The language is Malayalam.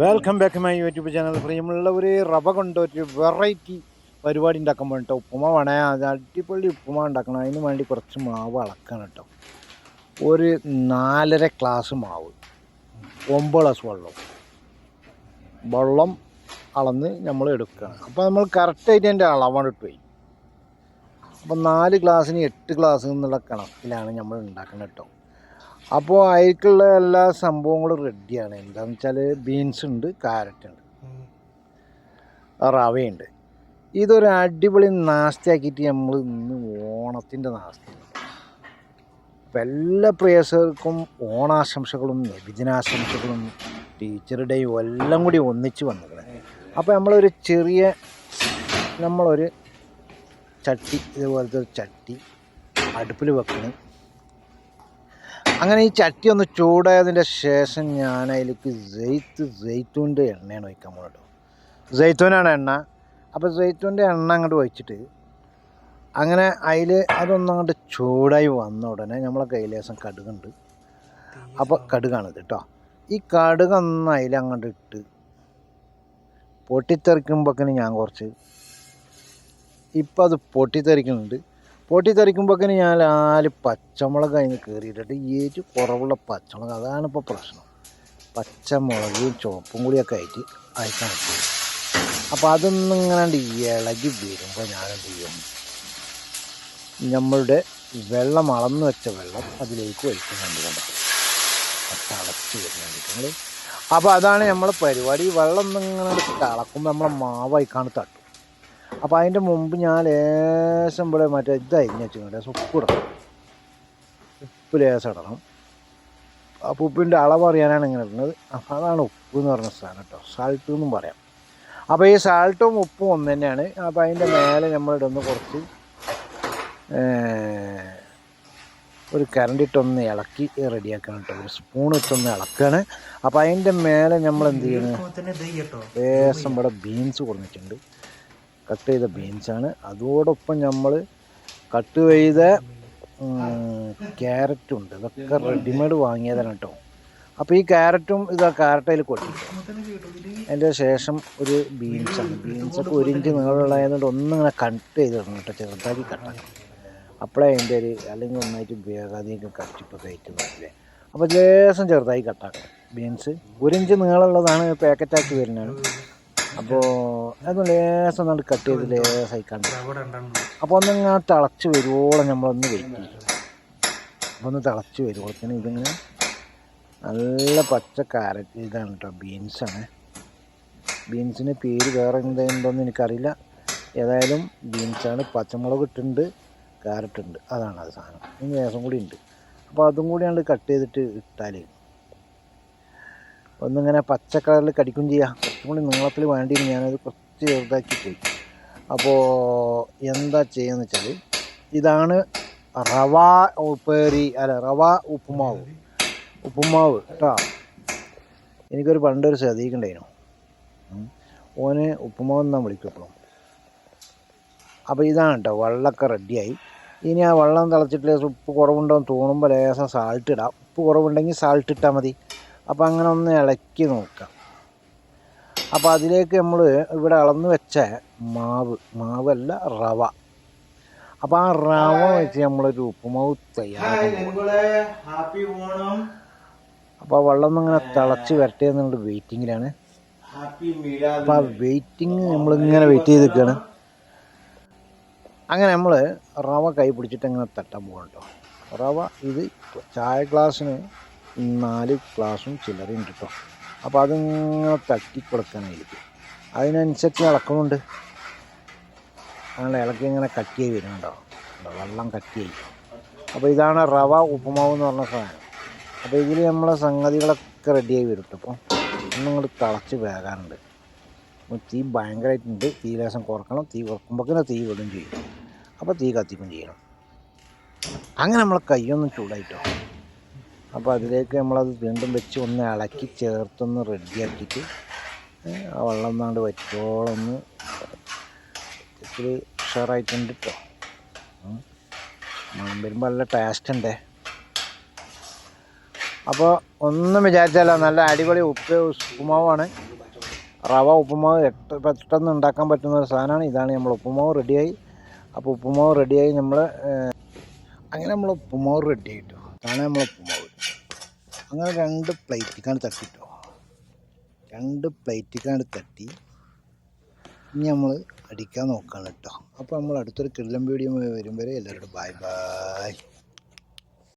Welcome back my YouTube channel പ്രിയമുള്ളവർ റവ കൊണ്ട് ഒരു വെറൈറ്റി പരിപാടി ഉണ്ടാക്കാൻ വേണ്ടി ഉപ്പുമ വേണേ. അത് അടിപൊളി ഉപ്പുമ ഉണ്ടാക്കണം. അതിന് വേണ്ടി കുറച്ച് മാവ് അളക്കണം കേട്ടോ. ഒരു നാലര ഗ്ലാസ് മാവ്. ഒമ്പത് ഗ്ലാസ് വെള്ളം. വെള്ളം അളന്ന് നമ്മൾ എടുക്കുകയാണ് അപ്പോൾ നമ്മൾ കറക്റ്റായിട്ട് അതിന്റെ അളവാണ് ഇട്ട് പോയി അപ്പോൾ നാല് ഗ്ലാസ്സിന് എട്ട് ഗ്ലാസ് എന്നുള്ള കണക്കിലാണ് നമ്മൾ ഉണ്ടാക്കുന്നത് കേട്ടോ. അപ്പോൾ അതിലേക്കുള്ള എല്ലാ സംഭവങ്ങളും റെഡിയാണ്. എന്താണെന്ന് വെച്ചാൽ ബീൻസ് ഉണ്ട് കാരറ്റ് ഉണ്ട് റവയുണ്ട്. ഇതൊരു അടിപൊളി നാസ്തിയാക്കിയിട്ട് നമ്മൾ ഇന്ന് ഓണത്തിന്റെ നാസ്തി. എല്ലാ പ്രേക്ഷകർക്കും ഓണാശംസകളും നബിദിനാശംസകളും ടീച്ചർ ഡേയും എല്ലാം കൂടി ഒന്നിച്ച് വന്നിരിക്കുന്നത് അപ്പോൾ നമ്മളൊരു ചെറിയ നമ്മളൊരു ചട്ടി ഇതുപോലത്തെ ഒരു ചട്ടി അടുപ്പിൽ വെക്കണം. അങ്ങനെ ഈ ചട്ടി ഒന്ന് ചൂടായതിന്റെ ശേഷം ഞാൻ അതിലേക്ക് ജെയ്ത്ത് ജെയ്ത്തൂന്റെ എണ്ണയാണ് ഒഴിക്കാൻ പോകുന്നത് ജെയ്ത്തൂനാണ് എണ്ണ. അപ്പോൾ ജെയ്ത്തൂന്റെ എണ്ണ അങ്ങോട്ട് ഒഴിച്ചിട്ട് അങ്ങനെ അതിൽ അതൊന്നും അങ്ങോട്ട് ചൂടായി വന്ന ഉടനെ നമ്മളെ കയ്യിലേശം കടുകുണ്ട്. അപ്പോൾ കടുകാണിത് കേട്ടോ ഈ കടുകൊന്ന് അതിൽ അങ്ങോട്ട് ഇട്ട് പൊട്ടിത്തെറിക്കുമ്പോഴേക്കിന് ഞാൻ കുറച്ച് ഇപ്പം അത് പൊട്ടിത്തെറിക്കുന്നുണ്ട്. പൊട്ടിത്തെറിക്കുമ്പോഴേക്കിന് ഞാൻ നാല് പച്ചമുളക് അതിന് കയറിയിട്ടിട്ട് ഏറ്റു കുറവുള്ള പച്ചമുളക്. അതാണ് ഇപ്പോൾ പ്രശ്നം. പച്ചമുളകും ചുവപ്പും കൂടിയൊക്കെ ആയിട്ട് അയക്കാൻ പറ്റും അപ്പോൾ അതൊന്നും ഇങ്ങനെ ഇളകി വരുമ്പോൾ ഞാനെന്ത് ചെയ്യും? നമ്മളുടെ വെള്ളം അളന്ന് വെച്ച വെള്ളം അതിലേക്ക് ഒഴിക്കുന്നുണ്ട് കണ്ടോ അത് തിളച്ച് വരുന്നുണ്ട് അപ്പോൾ അതാണ് നമ്മളെ പരിപാടി. ഈ വെള്ളം ഇങ്ങനെ തിളക്കുമ്പോൾ നമ്മളെ മാവായിക്കാണ് തട്ടും. അപ്പോൾ അതിന്റെ മുമ്പ് ഞാൻ ലേശം ഇവിടെ മറ്റേ ഇതായി ഞാൻ ഉപ്പിടണം ഉപ്പ് ലേശം ഇടണം. അപ്പോൾ ഉപ്പിന്റെ അളവ് അറിയാനാണ് ഇങ്ങനെ ഇടുന്നത്. അപ്പോൾ അതാണ് ഉപ്പ് എന്ന് പറഞ്ഞ സാധനം കേട്ടോ. സാൾട്ട് എന്നും പറയാം. അപ്പോൾ ഈ സാൾട്ടും ഉപ്പും ഒന്ന് തന്നെയാണ്. അപ്പോൾ അതിന്റെ മേലെ നമ്മളിടുന്ന കുറച്ച് ഒരു കരണ്ടിട്ടൊന്ന് ഇളക്കി റെഡിയാക്കണം കേട്ടോ. ഒരു സ്പൂൺ ഇട്ടൊന്ന് ഇളക്കുകയാണ് അപ്പോൾ അതിന്റെ മേലെ നമ്മൾ എന്ത് ചെയ്യണം? ലേശം ഇവിടെ ബീൻസ് കൊടുത്തിട്ടുണ്ട്. കട്ട് ചെയ്ത ബീൻസാണ് അതോടൊപ്പം നമ്മൾ കട്ട് ചെയ്ത ക്യാരറ്റും ഉണ്ട്. ഇതൊക്കെ റെഡിമെയ്ഡ് വാങ്ങിയതാണ് കേട്ടോ. അപ്പോൾ ഈ ക്യാരറ്റും ഇതാ ക്യാരറ്റയിൽ കൊട്ടി. അതിന്റെ ശേഷം ഒരു ബീൻസാണ് ബീൻസൊക്കെ ഒരു ഇഞ്ച് നീളമുള്ളതായതുകൊണ്ട് ഒന്നിങ്ങനെ കട്ട് ചെയ്തിടണം കേട്ടോ. ചെറുതാക്കി കട്ടാക്കണം അപ്പോഴേ അതിന്റെ ഒരു അല്ലെങ്കിൽ ഒന്നായിട്ട് വേഗാതെയൊക്കെ കട്ടിപ്പോൾ കയറ്റി വരില്ലേ അപ്പോൾ ലേശം ചെറുതായി കട്ടാക്കണം ബീൻസ് ഒരു ഇഞ്ച് നീളമുള്ളതാണ് പാക്കറ്റാക്കി വരുന്നതാണ് അപ്പോൾ അത് ലേസം കട്ട് ചെയ്ത് ലേസായിക്കാണ്ട്. അപ്പൊ അപ്പോൾ ഒന്നിങ്ങനെ തിളച്ച് വരുവോളം നമ്മളൊന്ന് വെയിറ്റ് ചെയ്യും. അപ്പോൾ ഒന്ന് തിളച്ച് വരുവോളത്തിന് ഇതിങ്ങനെ നല്ല പച്ച കാരറ്റ് ഇതാണ് കേട്ടോ ബീൻസാണ് ബീൻസിന് പേര് വേറെ എന്തെങ്കിലും എനിക്കറിയില്ല. ഏതായാലും ബീൻസാണ് പച്ചമുളക് ഇട്ടുണ്ട്. കാരറ്റ് ഉണ്ട്. അതാണ് അത് സാധനം. ഇനി രസം കൂടി ഉണ്ട്. അപ്പോൾ അതും കൂടി ഞങ്ങൾ കട്ട് ചെയ്തിട്ട് ഇട്ടാൽ ഒന്നിങ്ങനെ പച്ച കളറിൽ കടിക്കും ചെയ്യാം. കുറച്ചും കൂടി നീളത്തിൽ വേണ്ടി ഞാനത് കുറച്ച് ചെറുതാക്കി പോയി. അപ്പോൾ എന്താ ചെയ്യുക വെച്ചാൽ ഇതാണ് റവ ഉപ്പേരി അല്ല റവ ഉപ്പുമാവ്. ഉപ്പുമാവ് കേട്ടോ എനിക്കൊരു പണ്ടൊരു ശ്രദ്ധിക്കണ്ടായിരുന്നു ഓന് ഉപ്പുമാവ് എന്നാ വിളിക്കും എപ്പോഴും അപ്പോൾ ഇതാണ് കേട്ടോ വെള്ളമൊക്കെ റെഡിയായി. ഇനി ആ വെള്ളം തിളച്ചിട്ട് ലേശം ഉപ്പ് കുറവുണ്ടോ എന്ന് തോന്നുമ്പോൾ ലേശം സാൾട്ട് ഇടാം. ഉപ്പ് കുറവുണ്ടെങ്കിൽ സാൾട്ട് ഇട്ടാൽ മതി. അപ്പോൾ അങ്ങനെ ഒന്ന് ഇളക്കി നോക്കാം. അപ്പോൾ അതിലേക്ക് നമ്മൾ ഇവിടെ അളന്ന് വെച്ച മാവ് മാവല്ല റവ. അപ്പോൾ ആ റവ വെച്ച് നമ്മളൊരു ഉപ്പുമാവ് തയ്യാറാക്കാൻ അപ്പോൾ ആ വെള്ളം ഇങ്ങനെ തിളച്ച് വരട്ടെ എന്നുള്ള വെയിറ്റിങ്ങിലാണ്. അപ്പോൾ ആ വെയിറ്റിംഗ് നമ്മളിങ്ങനെ വെയിറ്റ് ചെയ്ത് നിൽക്കുകയാണ് അങ്ങനെ നമ്മൾ റവ കൈ പിടിച്ചിട്ട് അങ്ങനെ തട്ടാൻ പോകണം കേട്ടോ റവ ഇത് ചായ ഗ്ലാസ്സിന് നാല് ഗ്ലാസും ചില്ലറയും കേട്ടോ അപ്പോൾ അതിങ്ങനെ തട്ടി കൊടുക്കാനായിരിക്കും അതിനനുസരിച്ച് ഇളക്കമുണ്ട് അങ്ങനെ ഇളക്കി ഇങ്ങനെ കട്ടിയായി വരുന്നുണ്ടോ? വെള്ളം കട്ടിയായി. അപ്പോൾ ഇതാണ് റവ ഉപ്പുമാവ് എന്ന് പറഞ്ഞ സാധനം. അപ്പോൾ ഇതിൽ നമ്മളെ സംഗതികളൊക്കെ റെഡിയായി വരും അപ്പോൾ ഒന്നും തിളച്ച് വേകാറുണ്ട് അപ്പോൾ തീ ഭയങ്കരമായിട്ടുണ്ട് തീ ലേശം കുറക്കണം. തീ കുറക്കുമ്പോൾ തീ വിടും ചെയ്യും. അപ്പോൾ തീ കത്തിക്കും ചെയ്യണം. അങ്ങനെ നമ്മളെ കൈയൊന്നും ചൂടായിട്ടോ. അപ്പോൾ അതിലേക്ക് നമ്മളത് വീണ്ടും വെച്ച് ഒന്ന് ഇളക്കി ചേർത്തൊന്ന് റെഡിയാക്കിയിട്ട് ആ വെള്ളം ഒന്നാണ്ട് വറ്റോളം ഒന്ന് ഇത്തിരി ഉഷാറായിട്ടുണ്ട് കേട്ടോ മണം വരുമ്പോൾ നല്ല ടേസ്റ്റ് ഉണ്ട്. അപ്പോൾ ഒന്നും വിചാരിച്ചാല നല്ല അടിപൊളി ഉപ്പ് ഉപ്പുമാവാണ്. റവ ഉപ്പുമാവ് എട്ട് പെട്ടെന്ന് ഉണ്ടാക്കാൻ പറ്റുന്ന ഒരു സാധനമാണ്. ഇതാണ് നമ്മൾ ഉപ്പുമാവ് റെഡിയായി അപ്പോൾ ഉപ്പുമാവ് റെഡിയായി നമ്മൾ അങ്ങനെ നമ്മൾ ഉപ്പുമാവ് റെഡി ആയിട്ടു അതാണ് നമ്മൾ ഉപ്പുമാവ്. അങ്ങനെ രണ്ട് പ്ലേറ്റിക്കാണ് തട്ടിട്ടോ. രണ്ട് പ്ലേറ്റിക്കാണ് തട്ടി. ഇനി നമ്മൾ അടിക്കാൻ നോക്കുകയാണ് കേട്ടോ. അപ്പോൾ നമ്മൾ അടുത്തൊരു കിള്ളം വീഡിയോ വരും വരെ എല്ലാവരോടും ബൈ ബായ്